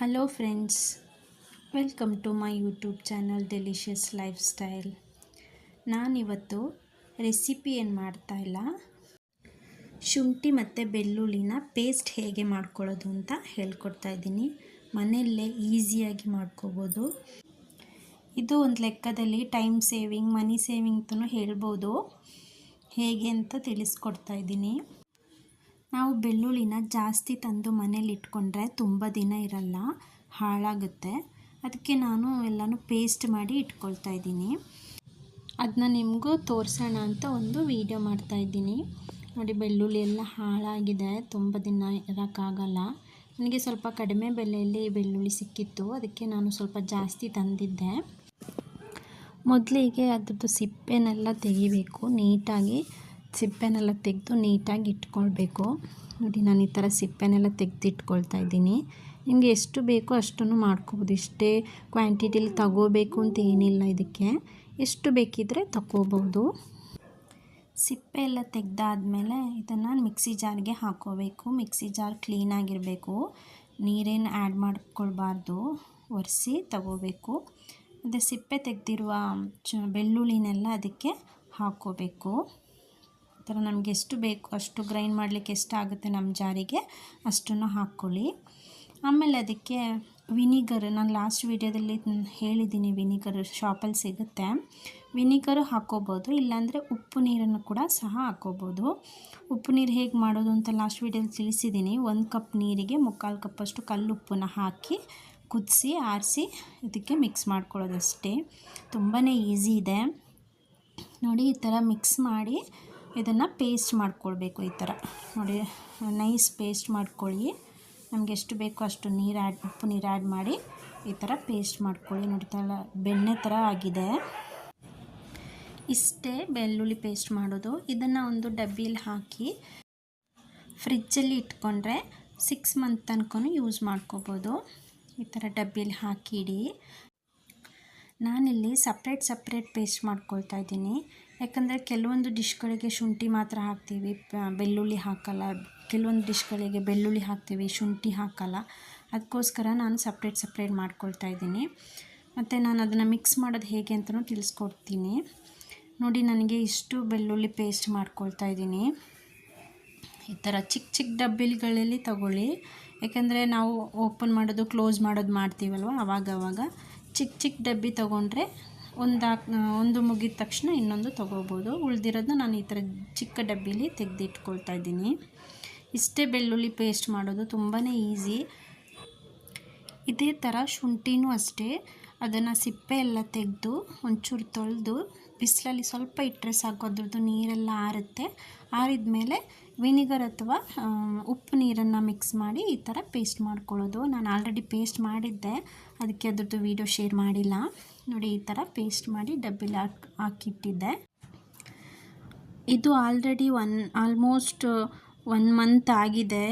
Hello friends welcome to my YouTube channel delicious life style ನಾನಿವತ್ತು recipe ಏನು ಮಾಡ್ತಾಯಿಲ್ಲ ಶುಂಠಿ ಮತ್ತು ಬೆಳ್ಳುಳ್ಳಿನ ಪೇಸ್ಟ್ ಹೇಗೆ ಮಾಡ್ಕೊಳ್ಳೋದು ಅಂತ ಹೇಳ್ಕೊಡ್ತಾ ಇದ್ದೀನಿ. ಮನೆಯಲ್ಲೇ ಈಸಿಯಾಗಿ ಮಾಡ್ಕೋಬೋದು. ಇದು ಒಂದು ಲೆಕ್ಕದಲ್ಲಿ ಟೈಮ್ ಸೇವಿಂಗ್ ಮನಿ ಸೇವಿಂಗ್ ಅಂತ ಹೇಳ್ಬೋದು. ಹೇಗೆ ಅಂತ ತಿಳಿಸ್ಕೊಡ್ತಾ ಇದ್ದೀನಿ. ನಾವು ಬೆಳ್ಳುಳ್ಳಿನ ಜಾಸ್ತಿ ತಂದು ಮನೇಲಿ ಇಟ್ಕೊಂಡ್ರೆ ತುಂಬ ದಿನ ಇರಲ್ಲ, ಹಾಳಾಗುತ್ತೆ. ಅದಕ್ಕೆ ನಾನು ಎಲ್ಲನೂ ಪೇಸ್ಟ್ ಮಾಡಿ ಇಟ್ಕೊಳ್ತಾ ಇದ್ದೀನಿ. ಅದನ್ನ ನಿಮಗೂ ತೋರಿಸೋಣ ಅಂತ ಒಂದು ವೀಡಿಯೋ ಮಾಡ್ತಾಯಿದ್ದೀನಿ ನೋಡಿ, ಬೆಳ್ಳುಳ್ಳಿ ಎಲ್ಲ ಹಾಳಾಗಿದೆ, ತುಂಬ ದಿನ ಇರೋಕ್ಕಾಗಲ್ಲ. ನನಗೆ ಸ್ವಲ್ಪ ಕಡಿಮೆ ಬೆಲೆಯಲ್ಲಿ ಬೆಳ್ಳುಳ್ಳಿ ಸಿಕ್ಕಿತ್ತು, ಅದಕ್ಕೆ ನಾನು ಸ್ವಲ್ಪ ಜಾಸ್ತಿ ತಂದಿದ್ದೆ. ಮೊದಲಿಗೆ ಅದರದ್ದು ಸಿಪ್ಪೆನೆಲ್ಲ ತೆಗಿಬೇಕು, ನೀಟಾಗಿ. ಸಿಪ್ಪೆನೆಲ್ಲ ತೆಗೆದು ನೀಟಾಗಿ ಇಟ್ಕೊಳ್ಬೇಕು. ನೋಡಿ, ನಾನು ಈ ಥರ ಸಿಪ್ಪೆನೆಲ್ಲ ತೆಗೆದು ಇಟ್ಕೊಳ್ತಾ ಇದ್ದೀನಿ. ನಿಮಗೆ ಎಷ್ಟು ಬೇಕೋ ಅಷ್ಟನ್ನು ಮಾಡ್ಕೋಬೋದು. ಇಷ್ಟೇ ಕ್ವಾಂಟಿಟಿಲಿ ತಗೋಬೇಕು ಅಂತ ಏನಿಲ್ಲ ಇದಕ್ಕೆ. ಎಷ್ಟು ಬೇಕಿದ್ದರೆ ತಗೋಬೋದು. ಸಿಪ್ಪೆ ಎಲ್ಲ ತೆಗೆದಾದ್ಮೇಲೆ ಇದನ್ನು ಮಿಕ್ಸಿ ಜಾರ್ಗೆ ಹಾಕೋಬೇಕು. ಮಿಕ್ಸಿ ಜಾರ್ ಕ್ಲೀನಾಗಿರಬೇಕು ನೀರೇನು ಆ್ಯಡ್ ಮಾಡ್ಕೊಳ್ಬಾರ್ದು. ಒರೆಸಿ ತಗೋಬೇಕು. ಮತ್ತು ಸಿಪ್ಪೆ ತೆಗೆದಿರುವ ಚ ಬೆಳ್ಳುಳ್ಳಿನೆಲ್ಲ ಅದಕ್ಕೆ ಹಾಕ್ಕೋಬೇಕು ಈ ಥರ ನಮಗೆ ಎಷ್ಟು ಬೇಕು ಅಷ್ಟು ಗ್ರೈಂಡ್ ಮಾಡಲಿಕ್ಕೆ ಎಷ್ಟಾಗುತ್ತೆ ನಮ್ಮ ಜಾರಿಗೆ ಅಷ್ಟನ್ನು ಹಾಕ್ಕೊಳ್ಳಿ. ಆಮೇಲೆ ಅದಕ್ಕೆ ವಿನಿಗರ್ ನಾನು ಲಾಸ್ಟ್ ವೀಡಿಯೋದಲ್ಲಿ ಹೇಳಿದ್ದೀನಿ ವಿನಿಗರ್ ಶಾಪಲ್ಲಿ ಸಿಗುತ್ತೆ. ವಿನಿಗರು ಹಾಕ್ಕೋಬೋದು, ಇಲ್ಲಾಂದರೆ ಉಪ್ಪು ನೀರನ್ನು ಕೂಡ ಸಹ ಹಾಕ್ಕೋಬೋದು. ಉಪ್ಪು ನೀರು ಹೇಗೆ ಮಾಡೋದು ಅಂತ ಲಾಸ್ಟ್ ವೀಡಿಯೋದಲ್ಲಿ ತಿಳಿಸಿದ್ದೀನಿ. ಒಂದು ಕಪ್ ನೀರಿಗೆ ಮುಕ್ಕಾಲು ಕಪ್ಪಷ್ಟು ಕಲ್ಲುಪ್ಪನ್ನ ಹಾಕಿ ಕುದಿಸಿ, ಆರಿಸಿ ಇದಕ್ಕೆ ಮಿಕ್ಸ್ ಮಾಡ್ಕೊಳ್ಳೋದಷ್ಟೇ. ತುಂಬಾ ಈಸಿ ಇದೆ. ನೋಡಿ ಈ ಥರ ಮಿಕ್ಸ್ ಮಾಡಿ ಇದನ್ನು ಪೇಸ್ಟ್ ಮಾಡ್ಕೊಳ್ಬೇಕು ಈ ಥರ ನೋಡಿ ನೈಸ್ ಪೇಸ್ಟ್ ಮಾಡ್ಕೊಳ್ಳಿ. ನಮಗೆ ಎಷ್ಟು ಬೇಕೋ ಅಷ್ಟು ನೀರು ಆ್ಯಡ್ ಉಪ್ಪು ನೀರು ಆ್ಯಡ್ ಮಾಡಿ ಈ ಥರ ಪೇಸ್ಟ್ ಮಾಡ್ಕೊಳ್ಳಿ. ನೋಡಿ ಥರ ಬೆಣ್ಣೆ ಥರ ಆಗಿದೆ. ಇಷ್ಟೇ ಬೆಳ್ಳುಳ್ಳಿ ಪೇಸ್ಟ್ ಮಾಡೋದು. ಇದನ್ನು ಒಂದು ಡಬ್ಬಿಯಲ್ಲಿ ಹಾಕಿ ಫ್ರಿಜ್ಜಲ್ಲಿ ಇಟ್ಕೊಂಡ್ರೆ ಸಿಕ್ಸ್ ಮಂತ್ ತನಕ ಯೂಸ್ ಮಾಡ್ಕೋಬೋದು. ಈ ಥರ ಡಬ್ಬಿಯಲ್ಲಿ ಹಾಕಿಡಿ. ನಾನಿಲ್ಲಿ ಸಪ್ರೇಟ್ ಸಪ್ರೇಟ್ ಪೇಸ್ಟ್ ಮಾಡ್ಕೊಳ್ತಾ ಇದ್ದೀನಿ. ಯಾಕಂದರೆ ಕೆಲವೊಂದು ಡಿಶ್ಗಳಿಗೆ ಶುಂಠಿ ಮಾತ್ರ ಹಾಕ್ತೀವಿ. ಬೆಳ್ಳುಳ್ಳಿ ಹಾಕಲ್ಲ. ಕೆಲವೊಂದು ಡಿಶ್ಗಳಿಗೆ ಬೆಳ್ಳುಳ್ಳಿ ಹಾಕ್ತೀವಿ, ಶುಂಠಿ ಹಾಕಲ್ಲ. ಅದಕ್ಕೋಸ್ಕರ ನಾನು ಸಪ್ರೇಟ್ ಸಪ್ರೇಟ್ ಮಾಡ್ಕೊಳ್ತಾ ಇದ್ದೀನಿ. ಮತ್ತು ನಾನು ಅದನ್ನು ಮಿಕ್ಸ್ ಮಾಡೋದು ಹೇಗೆ ಅಂತಲೂ ತಿಳಿಸ್ಕೊಡ್ತೀನಿ. ನೋಡಿ, ನನಗೆ ಇಷ್ಟು ಬೆಳ್ಳುಳ್ಳಿ ಪೇಸ್ಟ್ ಮಾಡ್ಕೊಳ್ತಾ ಇದ್ದೀನಿ. ಈ ಥರ ಚಿಕ್ಕ ಚಿಕ್ಕ ಡಬ್ಬಿಗಳಲ್ಲಿ ತಗೊಳ್ಳಿ. ಯಾಕಂದರೆ ನಾವು ಓಪನ್ ಮಾಡೋದು ಕ್ಲೋಸ್ ಮಾಡೋದು ಮಾಡ್ತೀವಲ್ವ? ಅವಾಗ ಅವಾಗ ಚಿಕ್ಕ ಚಿಕ್ಕ ಡಬ್ಬಿ ತೊಗೊಂಡ್ರೆ ಒಂದು ಒಂದು ಮುಗಿದ ತಕ್ಷಣ ಇನ್ನೊಂದು ತೊಗೋಬೋದು. ಉಳಿದಿರೋದನ್ನ ನಾನು ಈ ಥರ ಚಿಕ್ಕ ಡಬ್ಬಿಲಿ ತೆಗೆದಿಟ್ಕೊಳ್ತಾ ಇದ್ದೀನಿ. ಇಷ್ಟೇ ಬೆಳ್ಳುಳ್ಳಿ ಪೇಸ್ಟ್ ಮಾಡೋದು ತುಂಬಾ ಈಸಿ. ಇದೇ ಥರ ಶುಂಠಿನೂ ಅಷ್ಟೇ. ಅದನ್ನು ಸಿಪ್ಪೆ ಎಲ್ಲ ತೆಗೆದು ಒಂಚೂರು ತೊಳೆದು ಬಿಸಿಲಲ್ಲಿ ಸ್ವಲ್ಪ ಇಟ್ಟರೆ ಸಾಕು, ಅದ್ರದ್ದು ನೀರೆಲ್ಲ ಆರುತ್ತೆ. ಆರಿದ ಮೇಲೆ ವಿನಿಗರ್ ಅಥವಾ ಉಪ್ಪು ನೀರನ್ನು ಮಿಕ್ಸ್ ಮಾಡಿ ಈ ಥರ ಪೇಸ್ಟ್ ಮಾಡ್ಕೊಳ್ಳೋದು. ನಾನು ಆಲ್ರೆಡಿ ಪೇಸ್ಟ್ ಮಾಡಿದ್ದೆ, ಅದಕ್ಕೆ ಅದ್ರದ್ದು ವೀಡಿಯೋ ಶೇರ್ ಮಾಡಿಲ್ಲ. ನೋಡಿ, ಈ ಥರ ಪೇಸ್ಟ್ ಮಾಡಿ ಡಬ್ಬಿಲಿ ಹಾಕಿ, ಹಾಕಿಟ್ಟಿದ್ದೆ. ಇದು already one almost one month ಆಗಿದೆ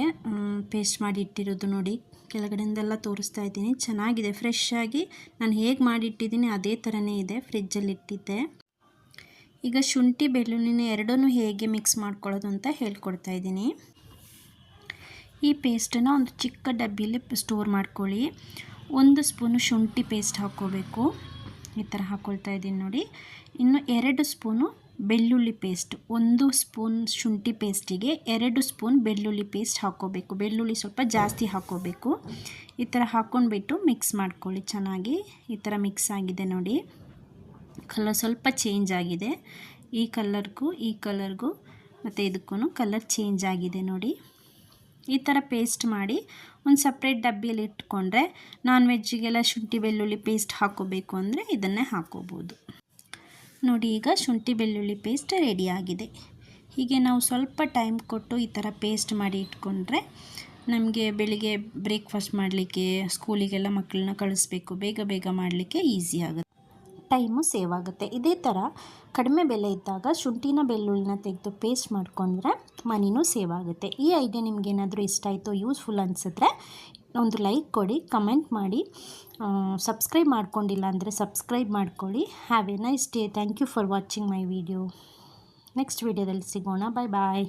ಪೇಸ್ಟ್ ಮಾಡಿ ಇಟ್ಟಿರೋದು ನೋಡಿ. ಕೆಳಗಡೆಯಿಂದೆಲ್ಲ ತೋರಿಸ್ತಾ ಇದ್ದೀನಿ. ಚೆನ್ನಾಗಿದೆ ಫ್ರೆಶ್ ಆಗಿ. ನಾನು ಹೇಗೆ ಮಾಡಿಟ್ಟಿದ್ದೀನಿ, ಅದೇ ಥರನೇ ಇದೆ ಫ್ರಿಜ್ಜಲ್ಲಿ ಇಟ್ಟಿದ್ದೆ. ಈಗ ಶುಂಠಿ, ಬೆಳ್ಳುಳ್ಳಿನ ಎರಡನ್ನು ಹೇಗೆ ಮಿಕ್ಸ್ ಮಾಡ್ಕೊಳ್ಳೋದು ಅಂತ ಹೇಳ್ಕೊಡ್ತಾ ಇದ್ದೀನಿ. ಈ ಪೇಸ್ಟನ್ನು ಒಂದು ಚಿಕ್ಕ ಡಬ್ಬಿಯಲ್ಲಿ ಸ್ಟೋರ್ ಮಾಡ್ಕೊಳ್ಳಿ. ಒಂದು ಸ್ಪೂನು ಶುಂಠಿ ಪೇಸ್ಟ್ ಹಾಕ್ಕೋಬೇಕು. ಈ ಥರ ಹಾಕ್ಕೊಳ್ತಾ ಇದ್ದೀನಿ ನೋಡಿ. ಇನ್ನು ಎರಡು ಸ್ಪೂನು ಬೆಳ್ಳುಳ್ಳಿ ಪೇಸ್ಟ್ ಒಂದು ಸ್ಪೂನ್ ಶುಂಠಿ ಪೇಸ್ಟಿಗೆ ಎರಡು ಸ್ಪೂನ್ ಬೆಳ್ಳುಳ್ಳಿ ಪೇಸ್ಟ್ ಹಾಕ್ಕೋಬೇಕು. ಬೆಳ್ಳುಳ್ಳಿ ಸ್ವಲ್ಪ ಜಾಸ್ತಿ ಹಾಕ್ಕೋಬೇಕು. ಈ ಥರ ಹಾಕ್ಕೊಂಡ್ಬಿಟ್ಟು ಮಿಕ್ಸ್ ಮಾಡ್ಕೊಳ್ಳಿ ಚೆನ್ನಾಗಿ. ಈ ಥರ ಮಿಕ್ಸ್ ಆಗಿದೆ ನೋಡಿ. ಕಲರ್ ಸ್ವಲ್ಪ ಚೇಂಜ್ ಆಗಿದೆ. ಈ ಕಲರ್ಗೂ ಈ ಕಲರ್ಗೂ ಮತ್ತು ಇದಕ್ಕೂ ಕಲರ್ ಚೇಂಜ್ ಆಗಿದೆ ನೋಡಿ. ಈ ಥರ ಪೇಸ್ಟ್ ಮಾಡಿ ಒಂದು ಸಪ್ರೇಟ್ ಡಬ್ಬಿಯಲ್ಲಿ ಇಟ್ಕೊಂಡ್ರೆ ನಾನ್ ವೆಜ್ಜಿಗೆಲ್ಲ ಶುಂಠಿ, ಬೆಳ್ಳುಳ್ಳಿ ಪೇಸ್ಟ್ ಹಾಕೋಬೇಕು ಅಂದರೆ ಇದನ್ನೇ ಹಾಕೋಬೋದು. ನೋಡಿ ಈಗ ಶುಂಠಿ, ಬೆಳ್ಳುಳ್ಳಿ ಪೇಸ್ಟ್ ರೆಡಿಯಾಗಿದೆ ಹೀಗೆ ನಾವು ಸ್ವಲ್ಪ ಟೈಮ್ ಕೊಟ್ಟು ಈ ಥರ ಪೇಸ್ಟ್ ಮಾಡಿ ಇಟ್ಕೊಂಡ್ರೆ ನಮಗೆ ಬೆಳಿಗ್ಗೆ ಬ್ರೇಕ್ಫಾಸ್ಟ್ ಮಾಡಲಿಕ್ಕೆ ಸ್ಕೂಲಿಗೆಲ್ಲ ಮಕ್ಕಳನ್ನ ಕಳಿಸ್ಬೇಕು. ಬೇಗ ಬೇಗ ಮಾಡಲಿಕ್ಕೆ ಈಸಿ ಆಗುತ್ತೆ. ಟೈಮು ಸೇವ್ ಆಗುತ್ತೆ ಇದೇ ಥರ ಕಡಿಮೆ ಬೆಲೆ ಇದ್ದಾಗ ಶುಂಠಿನ ಬೆಳ್ಳುಳ್ಳಿನ ತೆಗೆದು ಪೇಸ್ಟ್ ಮಾಡ್ಕೊಂಡ್ರೆ ಮನಿನೂ ಸೇವ್ ಆಗುತ್ತೆ ಈ ಐಡಿಯಾ ನಿಮಗೇನಾದರೂ ಇಷ್ಟ ಆಯಿತು, ಯೂಸ್ಫುಲ್ ಅನಿಸಿದ್ರೆ ಒಂದು ಲೈಕ್ ಕೊಡಿ, ಕಮೆಂಟ್ ಮಾಡಿ. ಸಬ್ಸ್ಕ್ರೈಬ್ ಮಾಡ್ಕೊಂಡಿಲ್ಲ ಅಂದರೆ ಸಬ್ಸ್ಕ್ರೈಬ್ ಮಾಡ್ಕೊಳ್ಳಿ. Have a nice day. Thank you for watching my video. Next ವಿಡಿಯೋದಲ್ಲಿ ಸಿಗೋಣ. ಬಾಯ್ ಬಾಯ್.